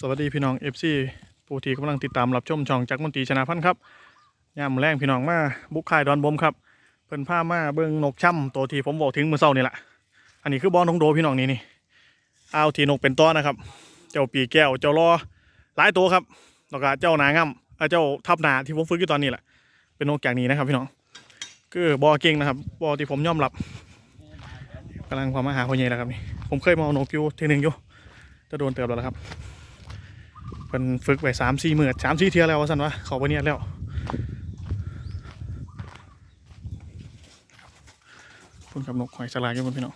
สวัสดีพี่น้อง FC ผู้ที่กำลังติดตามรับชมช่องจักรมนตรีชนะพันธ์ครับยามแรงพี่น้องมาบุกค่ายดอนบมครับเพิ่นพามาเบิ่งนกช่ำตัวที่ผมบอกถึงเมื่อเช้านี่แหละอันนี้คือบอลทงโดพี่น้องนี่นี่เอาทีนกเป็นต้อนะครับ เจ้าปีแก้วเจ้ารอหลายตัวครับแล้วก็เจ้านางามเอ่อเจ้าทับหนาที่ผมฝึกอยู่ตอนนี้แหละเป็นนกอย่างนี้นะครับ พี่น้องคือบอเก่งนะครับบอที่ผมยอมรับกำลังความมาหาคนใหญ่แล้วครับนี่ผมเคยมาเอานกอยู่ทีหนึ่งอยู่จะโดนเติบแล้วล่ะครับ เพิ่นฝึกไว้สามสี่หมื่นสามสี่เทียแล้วว่าสันวะเขาไปเนี่ยแล้วคุณกับนกหอยสลายอยู่บนพี่น้อง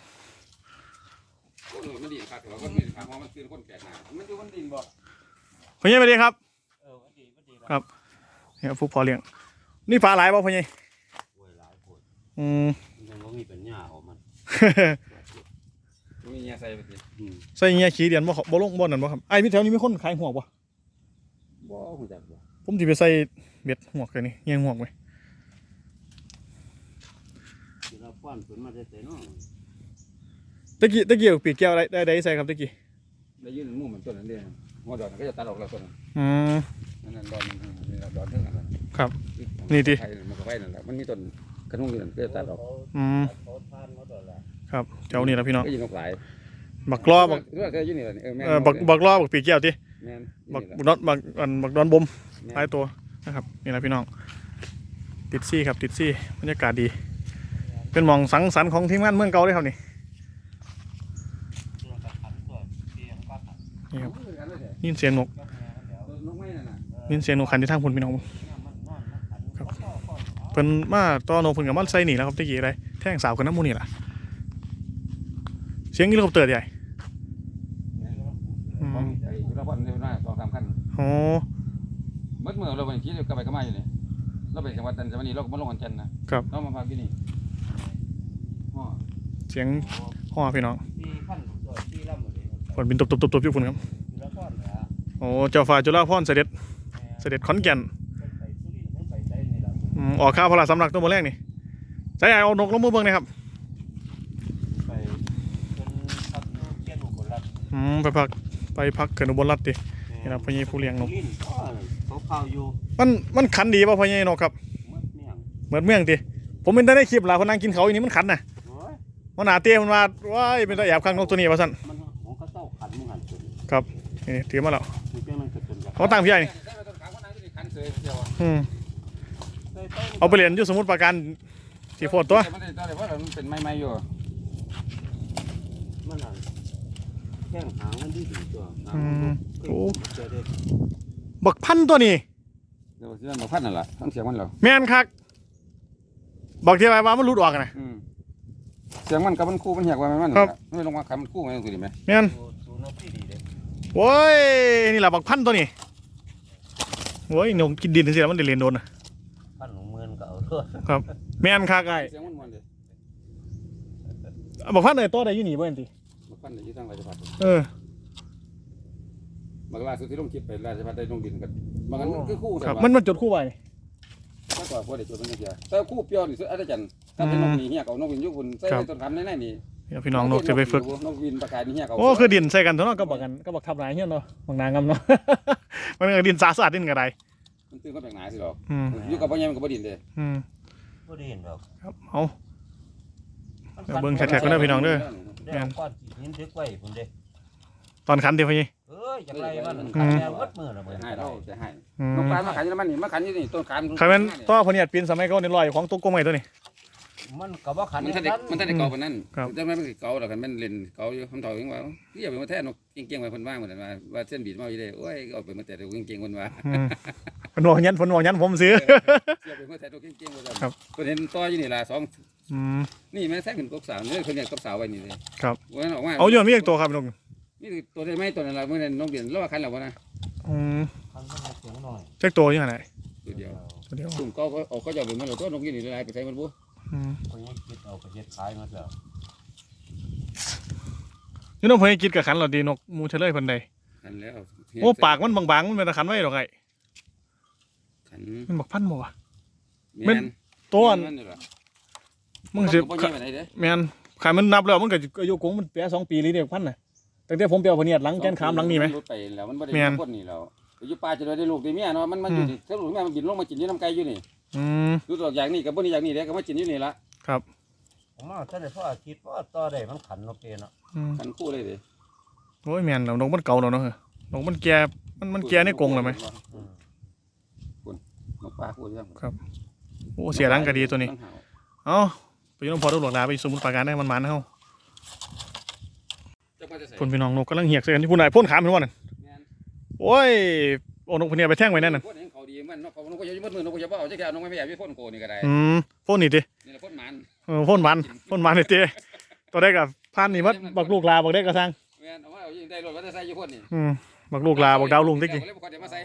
คนอื่นมันดีครับแต่ว่าคนอื่นครับเพราะมันคือคนแก่หนามันอยู่มันดินบ่พญายไปดีครับครับเนี่ยฟุกพอเลี้ยงนี่ปลาหลายป่ะพ่อใหญ่โวยหลายคนอืมมันยังบ่มีปัญญาออกมันมีเงี้ยใส่ไปสิอืมใส่เงี้ยขี้เดียนบ่เขาบ่ลงบ่นั่นบ่ครับไอ้มีแถวนี้มีคนขายหัวกบ่ บ่ฮู้จักบ่ผมสิไปใส่เบ็ดหัวกเลยนี่เงี้ยหัวกไว้ที่เราป้อนเพิ่นมาแต่แต่น้องตะกี้ตะกี้เอาปีกแก้วได้ได้ได้ใส่ครับตะกี้ได้ยืนมุมเหมือนต้นนั้นเด้หัวดอนก็จะตัดออกแล้วต้นอืม นั่นนั่นดอนนี่ดอนเท่านั้นครับนี่ดิ ไผ่มันก็ไผ่นั่นแหละมันมีต้นกระนุ่งอยู่นั่นก็จะตัดออกอืมเขาทานเขาตลอดครับเจ้านี่ละพี่น้องก็ยินนกหลายบักล้อบักว่าก็ยืนนี่แหละเออแม่นเอ่อบักบักล้อบักปีกแก้วติ แม่นบักนี่บักดอนบักอันบักดอนบมแม่นหลายตัวนะครับนี่แหละพี่น้อง ติดซี่ครับติดซี่บรรยากาศดี เป็นหมองสังสรรค์ของทีมงานเมืองเก่าเลยครับนี่ตัวกระขันตัวเตียงก็ขันนี่ครับเอามือกันเลยเถอะยินเสียงนกก็แม่มันแล้วต้นนกไม้นั่นน่ะยินเสียงนกขันที่ทางพุ่นพี่น้องเนี่ยมันนอนมันขันครับก็ป้อนเอาเพิ่นมาตอนนกเพิ่นกับมันใส่หนีแล้วครับตะกี้อะไรแท่งสาวกันน้ำมูนี่ล่ะเสียงเฮลิคอปเตอร์ใหญ่ แม่น อื ของ ม ไอ้ยุทธพลเดี๋ยวหน้าสองสามคัน โอ้ เมื่อเมื่อเราไปคิดกลับไปก็มาอยู่นี่ เราไปจังหวัดจันทร์วันนี้เราก็มาลงกันจันทร์นะครับ เรามาพักที่นี่อ๋อเสียงฮอพี่น้องสี่พันตัวสี่ลำหมดเลยฝนบินตบๆๆๆอยู่พุ่นครับอยู่แล้วป้อนเหลือโอ้เจ้าฟ้าจุฬาภรณ์เสด็จแม่เสด็จขอนแก่นไปสุรินทร์ไปได้นี่ล่ะอืมออกข้าวพลาสำลักตัวมาแรกนี่ใส่เอานกลงมือเบิ่งหนะครับไปจนพักอยู่เชียงอุบลรัตน์อืมไปพักไปพักเกินอุบลรัตน์ดิ นี่ครับพ่อใหญ่ผู้เลี้ยงนก สุรินทร์ก็เขาเข้าอยู่มันมันขันดีป่ะพ่อใหญ่นกครับ เมื่อเมี่ยงเหมือนเมืองติผมเป็นได้ในคลิปหลายคนนั่งกินเขาวอย่างนี้มันขันน่ะโอ้ยมันหนาเตี้ยมันว่าว้ายเป็นตาแอบข้างนกตัวนี้ว่าสั่นมันของเขาเจ้าขันมึงหันจนนี่ถือมาแล้วมันจังมันก็จนอยากเขาตั้งพี่ใหญ่นี่ใส่ไปต้นขางคนนั้นที่ขันเสยเดียวอืมเอาไปเรียนอยู่สมุทรปราการสีโพดตัวมันได้ตัวเดียวเพราะมันเป็นไม้ไม้อยู่มันนั่นแข้งหางมันดีดีตัวหางอืมันมบ่โอ้เจอเด็กบักพันธุ์ตัวนี้เดี๋ยวเรื่องมาพัดนั่นแหละทั้งเสียงมันเหรอแม่นคัก บอกที่ไว้ว่ามันหลุดออกอะนะ อืมเสียงมันกับมันคู่มันเหี่ยกว่ามันมันครับ ไม่ลงมาขันมันคู่มันคือดีไหมแม่นสูสูนกที่ดีเด็กโว้ยนี่แหละบักพันธุ์ตัวนี้โว้ยนกกินดินเสียมันได้เรียนโดนน่ะพันหนึ่งหมื่นก็เอาด้วยแม่นคักไอ้เสียงมันมันเดียวบักพันธุ์ไหนตัวใดอยู่นี่บ่เห็นติมาพันในยี่ตั้งราชพัฒน์เออบางล่าสุดที่ลงคลิปไปราชพัฒน์ได้ลงดินกันบางอันมันคือคู่ครับมัมันนมันจดคู่ไว้ก็ กว่าพวกเด็กจนมันเสียแต่คู่เปรี้ยวนี่สุดอาจารย์ถ้าเป็นนกหนีเหี้ยเขานกวินยุคุณใส่ในต้นคำในในนี่เดี๋ยวพี่น้องนกจะไปฝึกนกวินประกาศนี่เหี้ยเขาโอ้คือดินใส่กันตัวเนาะก็บอกกันก็บอกทับหลายเฮียเนาะบางนางงำเนาะมันก็ดินสาสะอาดดินกระไดมันตื่นก็แบ่งหนาสิหรอกอืมอยู่กับพ่อใหญ่มันก็บ่ดินเด้อืมบ่ได้เห็นดอกครับเอาเดี๋ยวเบิ่งแท็กๆก็ได้พี่น้องเด้อได้เอาก้อนหินทึกไว้พุ่นเด้ตอนคันเดียวพี่เอ้ ยจังไรมันอืมขายแล้ววัดมือละเบิ่จะงให้เราจะให้อืมนกปลามาขันอยู่แล้วมันนี่มาขันอยู่นี่ต้นขามใครเป็นต่อพเนียดปีนสมัยก่อนนี่ลอยของตุ๊กโกงใหม่ตัวนี้ มันก็บ่ขันมันท่านได้มันท่านได้เก่าปานนั้นครับ จะไม่เป็นเก่าหรอกกันมันเล่นเก่าอยู่คำเฒ่ายังว่าพี่อย่าไปมาแท้นกเก่งๆไว้เพิ่นว่าเหมือนกันว่าว่าเส้นบีดมาอยู่เด้โอ้ยเอาไปมาแต่ตัวเก่งๆเพิ่นว่าอืมผนบอกยันผนบอกยันผมซื้อเสียไปมาแต่ตัวเก่งๆเพิ่นว่าครับเพิ่นเห็นต่ออยู่นี่ล่ะสองอืม นี่แม่แท้ขึ้นกบสาวนี่เพิ่นเรียกกบสาวไว้นี่เลยครับ วันนั้นออกมาเอาอยู่มีอีกตัวครับพี่ นกนี่ตัวได้ไหมตัวนั้นล่ะเมื่อนั้นน้องเดียนรอคันแล้วบ่นะอืมขันมันเสียงหน่อยเช็คตัวยังไงตัวเดียวตัวเดียวตุ่มก็เอาเขาจะเอาไปมันแล้วตัวนกอยู่นี่หลายไปใส่มันบ่อืมคนยังคิดเอาไปเฮ็ดขายหมดแล้วนี่น้องเพิ่นกิดกับขันเหรอดีนกมูเฉลยเพิ่นใดขันแล้วโอ้ปากมันบางๆมันเป็นตะขันไว้หรอกไอ้ขันมันบอกพันบ่วะแม่นตัวอันมันนี่ล่ะมึงสิบ่ใหญ่ปานใดเด้แม่นขายมันนับแล้วมันก็อายุกงมันแปะสองปีเลยเดียวพันน่ะ ตั้งแต่ผมเปียวพะเนียดหลังแกนขามหลังนี่ไหม รถไปแล้วมันบ่ได้แม่น คนนี่แล้วอยู่ป่าจะได้ลูกได้เมียเนาะมันมันอยู่อืมนี่ถ้าลูกแม่มันกินลงมากินอยู่น้ำไก่อยู่นี่อืมดูตัวอย่างนี้กับบ่นี่อย่างนี้เด้ก็มากินอยู่นี่ละครับผมว่าถ้าได้พ่ออาทิตย์พ่อต่อได้มันขันโอเคเนาะอืมขันคู่เลยเด้โอ้ยแม่นแล้วนกมันเก่าแล้วเนาะเฮ้ยนกมันแก่มันมันแก่ในกรงแล้วไหมอืมนกปลาคู่จังโอ้เสียหลังก็ดีตัวนี้มัเห่าเอ้าไปอยุ่งพอตำรวจลาไปสมุทรปราการได้มันมันๆเฮาจักว่าจะใส่ พ่นพี่น้องนกกำลังเหียกใส่กันที่พุ่นไหนพ่นขามเป็นว่านั่นแม่นโอ้ยโอ้นกพะเนียดไปแท่งไว้นั่นน่ะพ่นเห็นเขาดีมันนกเขานกก็อยู่มืดมือนกก็จะบ่เอาจักแค่นกไม่แอบอยู่พ่นโกนี่ก็ได้อืมพ่นนี่ดินี่แหละพ่นหมันเออพ่นมันพ่นมันนี่ติตัวได้กับพันนี่มัดบักลูกลาบักได้กระซังแม่นเอามาเอายิงได้รถว่าจะใส่อยู่พ่นนี่อืมบักลูกลาบักดาวลุงตะกี้เดี๋ยวบ่ค่อยได้มาใส่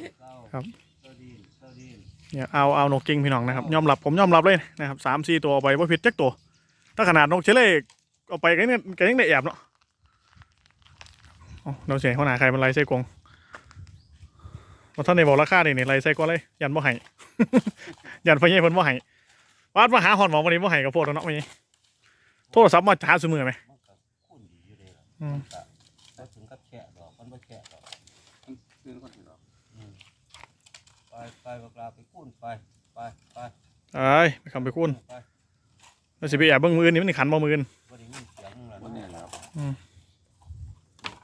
ครับเซอร์ดีนเซอร์ดีนเนี่ยเอาเอานกกิ้งพี่น้องนะครับยอมรับผมยอมรับเลยนะครับสามสี่ตัวเอาไปว่าผิดจักตัว ถ้าขนาดนกเชลเล่เอาไปก็ยังก็ยังได้แอบเนาะ เอาเราเสียข้อหนาใครเป็นไรไส้กรงมาท่านในบอกราคาเนี่ยนี่ไรไส้กรงเลย ยันบ่ให้ยันไฟเงี้ยเพิ่นบ่ให้วาดมาหาหอนหมอวันนี้บ่ให้กับพวกเราเนาะไม่โทรศัพท์มาหาสมือไหมมันก็คุ้นดีอยู่เลยล่ะอืมแต่ถึงกับแฉะดอกมันไม่แฉะดอกคือคนอื่นหรอกอืมไปไปบักลาไปคุ้นไปไปไปเอ้ยไปคำไปคุ้นไปแล้วสิไปแอบเบิ่งมืออนนี่มันขันบ่มืออนบ่ได้ยินเสียงแล้วบ่แน่แล้ว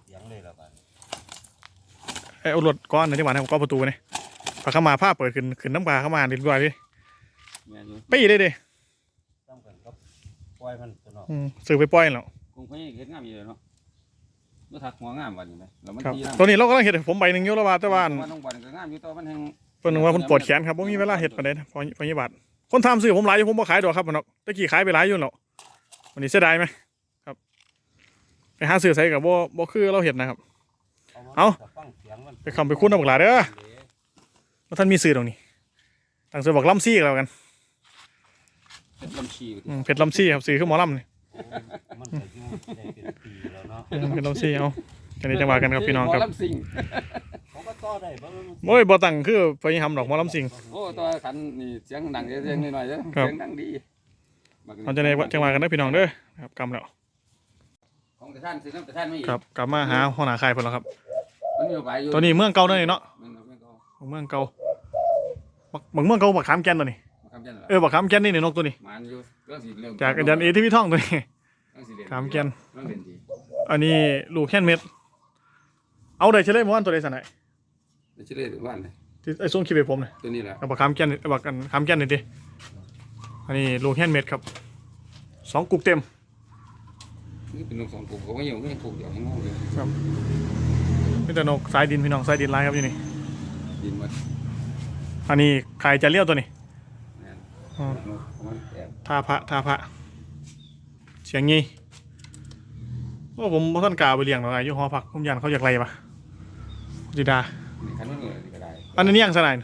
เสียงเลยละบัดนี้ ไอ้ เอารถก้อนในที่หวานให้ผมก้อนประตูเนี่ยพอเข้ามาผ้าเปิดขึ้นขึ้นน้ำปลาเข้ามาเรียบร้อยเลยแม่นอยู่ไปอีกเลยเด้ต้องกันกับปล่อยมันตัวเนาะอืมซื้อไปปล่อยแล้วคงไปเฮ็ดงามอยู่เลยเนาะบ่ทักหัวงามวันนี้ไหมแล้วมันครับดีนะตัวนี้เราก็ต้องเห็นผมใบหนึ่งอยู่แล้วว่าแต่ว่าน้องบอลก็งามอยู่แต่ว่ามันแฮงเพิ่นนึกว่าเพิ่นปวดแขนครับบ่มีเวลาเฮ็ดปานใดนะพอพอยาบาทคนทำซื้อผมหลายอยู่ผมบ่ขายดอกครับมันเนาะตะกี้ขายไปหลายอยู่แล้ววันนี้เสียดายไหมครับไปหาซื้อใส่กับบ่บ่คือเราเฮ็ดนะครับมาเอา จะฟังเสียงมัน ไปคำไปคุ้นเอาบักหลาเด้อว่าท่านมีซื้อตรงนี้ตั้งซื้อบักลำซี่ก็แล้วกันเป็นลำชีอืมเพชรลำซี่ครับซื้อคือหมอลำนี่โอ้ยมันก็อยู่ได้เป็นปีแล้วเนาะอืมเพชรลำซี่เอาจังนี้จังว่ากันครับพี่น้องครับลำสิงผมก็ต่อได้บ่มันโอ้ยบ่ตั้งคือไปหำดอกหมอลำซิง โอ้ตัวขันนี่เสียงดังเสียงหน่อยๆเด้อครับ เสียงดังดีเอาจังได๋จังว่ากันเด้อพี่น้องเด้อครับกำแล้วของแต่ท่านซื้อน้ำแต่ท่านไม่อีกครับกลับมาหาหัวหน้าค่ายเพิ่นแล้วครับ มันมีหลายอยู่ตัวนี้เมืองเก่าเด้อนี่เนาะมันเอาไม่เอาเมืองเก่าบักบักเมืองเก่าบักขามแก่นตัวนี้มาคำยันเหรอเออบักขามแก่นนี่เนี่ยนกตัวนี้ มันอยู่เรื่องสีเรื่องจากอาจารย์เอที่พี่ท่องตัวนี้ เรื่องสีเหลืองขามแก่น เรื่องเด่นดีอันนี้ลูกแค่นเม็ด เอาได้เฉลยเมื่อวานตัวใดสันไหนเดี๋ยวจะเล่นว่านเลยที่ไอ้ส่งคลิปไปผมเลยตัวนี้แหละเอาบักขามแก่นเอาบักอันขามแก่นนี่ดิ อันนี้ลูกแค่นเม็ดครับ สองกุกเต็ม นี่เป็นนกสองกลุ่มเขาไม่อยู่ไม่กลุ่มเดียวให้งงเลย มีแต่นกสายดินพี่น้องสายดินลายครับอยู่นี่ ดินหมดอันนี้ไข่จะเลี้ยวตัวนี้แม่นอ๋อนกของมันแอบท่าพระท่าพระ เสียงงี้โอ้ผมบ่ท่านกล้าไปเลี้ยงหรอกอายุหอพักผมยันเขาอยากไรปะจิดา นี่คันนู้นเลยก็ได้อันนี้ยังสนาย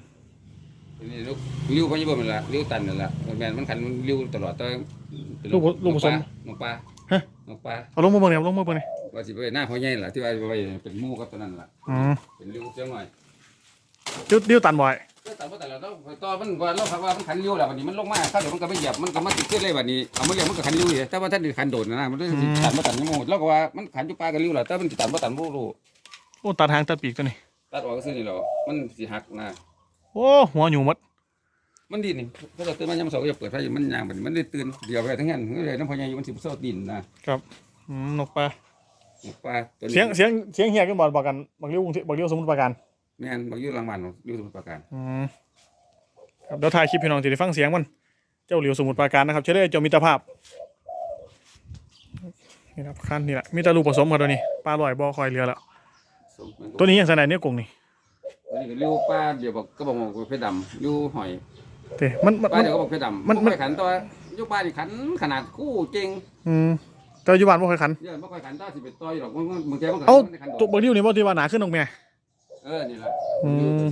ตัวนี้ลูกลิ้วเขาอยู่บนมันละลิ้วตันนั่นละแม่นมันคันมันลิ้วตลอดต้องเป็นลูกลูกผสมนกปลาฮะ นกปลาเอาลงมาเบิ่งเนี่ยเอาลงมาเบิ่งเนี่ย ว่าสิไปหน้าพ่อใหญ่ล่ะที่ว่าไปเป็นหมู่กับตัวนั้นล่ะอืมเป็นลิ้วเสียงหน่อยดิ้วดิ้วตันบ่อยก็แต่ว่าแต่ละต้องต่อมันว่าเราพักว่ามันคันลิ้วแล้วบัดนี้มันลงมาถ้าเดี๋ยวมันก็ไม่เหยียบมันก็มาติดขึ้นเลยบัดนี้เอามาเลี้ยงมันก็คันลิ้วอยู่แต่ว่าถ้าดิคันโดดนะนะมันสิตันบ่ตันยังโหดแล้วก็ว่ามันคันอยู่ปลากับลิ้วล่ะแต่มันสิตันบ่ตันบ่รู้โอ้ตัดหางตัดปีกตัวนี้ตัดออกก็ซื่อนี่แหล้วมันสิหักนะโอ้หัวอยู่หมดมันดินนี่ถ้าเราตื่นมายามเช้าก็จะเปิดไฟมันย่างบัดนี้มันได้ตื่นเดี๋ยวไปทั้งนั้นเลยน้ำพ่อใหญ่อยู่มันสิบ่เซาดินนะอืมนกปลา ปลาตัวนี้เสียงเสียงเสียงเฮียกันบ่บอกกันบางเรียวกรุงเทพบางเรียวสมุทรปราการแม่นบักอยู่หลังบ้านอยู่สมุทรปราการอืมครับเดี๋ยวถ่ายคลิปพี่น้องจะได้ฟังเสียงมัน เจ้าเหลียวสมุทรปราการนะครับเชื่อได้เจ้ามิตรภาพนี่ครับคันนี่แหละมีแต่ลูกผสมครับตัวนี้ปลาลอยบ่อคอยเรือแล้วสมมันตัวนี้ยังสนายเนี่ยกรงนี่ตัวนี้ก็ลิ้วปลาเดี๋ยวบอกก็บอกว่าเพชรดำลิ้วหอยเต้มันมันปลามันเดี๋ยวก็บอกเพชรดำมันบ่ค่อยขันตัวอยู่ปลานี่ขันขนาดคู่เก่งอืม แต่ปัจจุบันบ่เคยขันเยอะบ่ค่อยขันตาสิเป็นต่อยหรอกมันมันบางทีมันก็เอ้า มันได้ขันตัวโดบางเรียวนี่บ่ที่ว่าหนาขึ้นนกแม่ เออนี่แหละอืม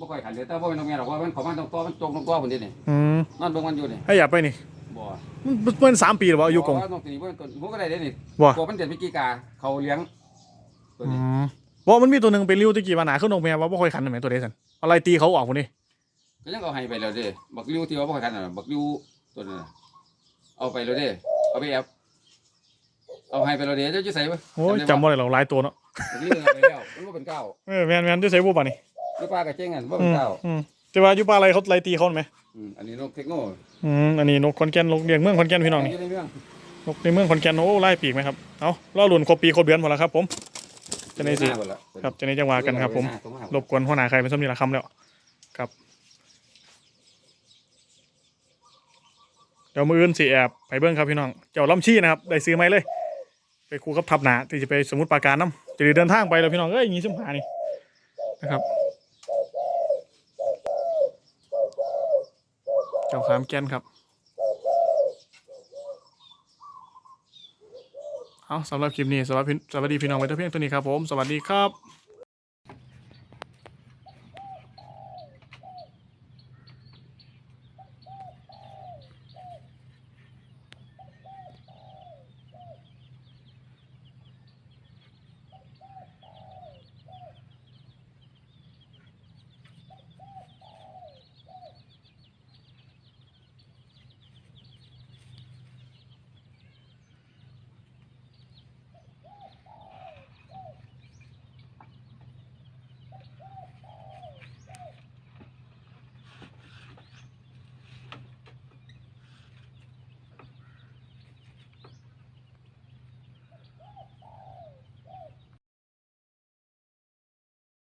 บ่ค่อยขันเดี๋ยวแต่บ่เป็นน้องแม่หรอกว่ามันเขอมาต้องตัวมันจงต้องตัวคนเดียวนี่อืมนอนเบิ่งมันอยู่นี่ให้อย่าไปนี่บ่มันมันเป็นสามปีหรือเปล่าอายุกรงบ่ว่านกตัวนี้บ่เป็นตัวบ่ก็ได้เด้นี่บ่กลัวมันเดือนพิกีกาเขาเลี้ยงตัวอืนี้มบ่มันมีตัวหนึ่งเป็นริ้วตะกี้ว่าหนาขึ้นนกแม่ว่าบ่ค่อยขันเหมือนตัวเดซันอะไรตีเขาออกคนนี้ก็ยังเอาให้ไปแล้วเด้บักลิ้วที่ว่าบ่ค่อยขันน่ะบักลิ้วตัวนั้นน่ะเอาไปแล้วเด้เอาไปแอบ เอาให้ไปเราเดี๋ยวเจ้าจะใส่ไว้โอ้ยจำบ่ได้หรอกหลายตัวเนาะเรื่องไปแล้วมันว่าเป็นเก้าเออแมนแมนจะใส่บุป่ะนี่ลูกปลากระเจ้งกันว่าอืเป็นมเก้าอืมแต่ว่าอยู่ปลาอะไรเขาไล่ตีเขาไหมอืมอันนี้นกเทคโนอืมอันนี้นกคอนแก่นนกเลี้ยงเมืองคอนแก่นพี่น้องนี่ยู่ในเมืองนกในเมืองคอนแก่นโอ้ไล่ปีกไหมครับเอาล่อหลุนครบปีครบเดือนหมดแล้วครับผมจะในสิหน้าหมดละครับจะในจังหวะกันครับ ผมรบกวนหัวหน้าใครเป็นสมนีละคำแล้วครับเดี๋ยวมืออื่นสีแอบไปเบิ้งครับพี่น้องเจ้าล่ำชี้นะครับได้ซื้อไหมเลย ไปคูกับทับหนาที่จะไปสมุทรปราการน้ำจะเดินทางไปแล้วพี่น้องเอ้ยอย่างนี้สิมหานี่นะครับ เจ้าขามแกนครับ เอาสำหรับคลิปนี้สวัสดีสวัสดีพี่น้องไว้เท่าเพียงตัวนี้ครับผม สวัสดีครับ